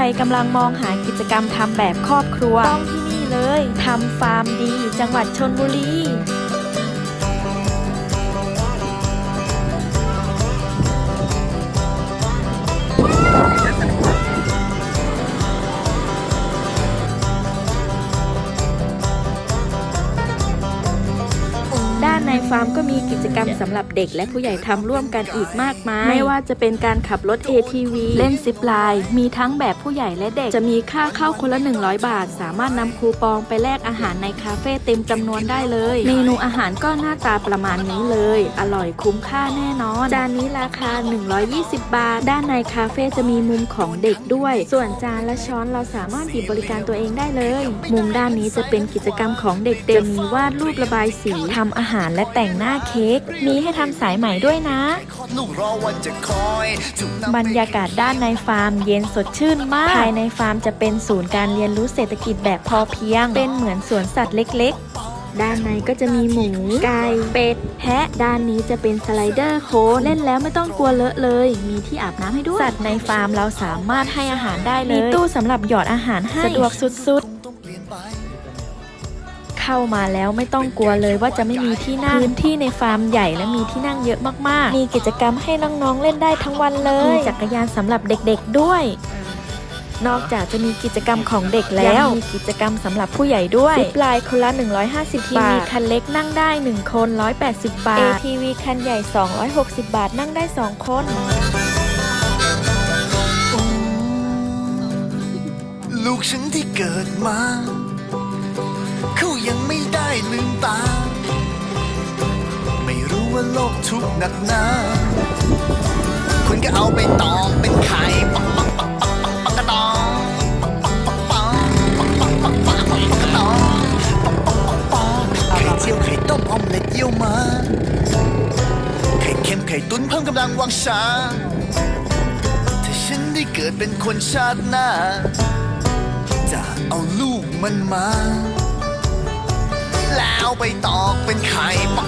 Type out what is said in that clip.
รกำลังมองหากิจกรรมทำแบบครอบครัว ต้องที่นี่เลย ทำฟาร์มดี จังหวัดชนบุรี ฟาร์มก็มีกิจกรรมสำหรับเด็กและผู้ใหญ่ทำร่วมกันอีกมากมาย ไม่ว่าจะเป็นการขับรถ ATV เล่นซิปไลน์มีทั้งแบบผู้ใหญ่และเด็ก จะมีค่าเข้าคนละ 100 บาท สามารถนำคูปองไปแลกอาหารในคาเฟ่เต็มจำนวนได้เลย เมนูอาหารก็หน้าตาประมาณนี้เลย อร่อยคุ้มค่าแน่นอน จานนี้ราคา 120 บาท ด้านในคาเฟ่จะมีมุมของเด็กด้วย ส่วนจานและช้อนเราสามารถหยิบบริการตัวเองได้เลย มุมด้านนี้จะเป็นกิจกรรมของเด็กๆจะมีวาดรูประบายสีทำอาหารและแต่งหน้าเค้กมีให้ทำสายใหม่ด้วยนะลูกรอวันจะคอยถูกนำบรรยากาศด้านในฟาร์มเย็นสดชื่นมาก ภายในฟาร์มจะเป็นศูนย์การเรียนรู้เศรษฐกิจแบบพอเพียง เป็นเหมือนสวนสัตว์เล็กๆ ด้านในก็จะมีหมู ไก่ เป็ด แพะ ด้านนี้จะเป็นสไลเดอร์โค้งเล่นแล้วไม่ต้องกลัวเลอะเลย มีที่อาบน้ำให้ด้วย สัตว์ในฟาร์มเราสามารถให้อาหารได้เลย มีตู้สำหรับหยอดอาหารให้ สะดวกสุดๆ เข้ามาแล้วไม่ต้องกลัวเลยว่าจะไม่มีที่นั่งพื้นที่ในฟาร์มใหญ่และมีที่นั่งเยอะมากๆ มีกิจกรรมให้น้องๆเล่นได้ทั้งวันเลย มีจักรยานสำหรับเด็กๆด้วย นอกจากจะมีกิจกรรมของเด็กแล้วมีกิจกรรมสำหรับผู้ใหญ่ด้วยซิปไลน์คนละ 150 บาทคันเล็กนั่งได้ 1 คน 180 บาท ATV คันใหญ่ 260 บาทนั่งได้ 2 คน ลูกฉันที่เกิดมา ว่าโลกทุกหนักหนา คุณก็เอาไปตองเป็นไข่ปักปักปักปักปักปักกระตองปักปักปักปักปักปักปักปักปักกระตองปักปักปักปักไข่เจียวไข่ต้มออมเล็ตเยี่ยวมาไข่เค็มไข่ตุ้นเพิ่มกำลังวังชาถ้าฉันได้เกิดเป็นคนชาติหน้า จะเอาลูกมันมา แล้วไปตอกเป็นไข่ปัก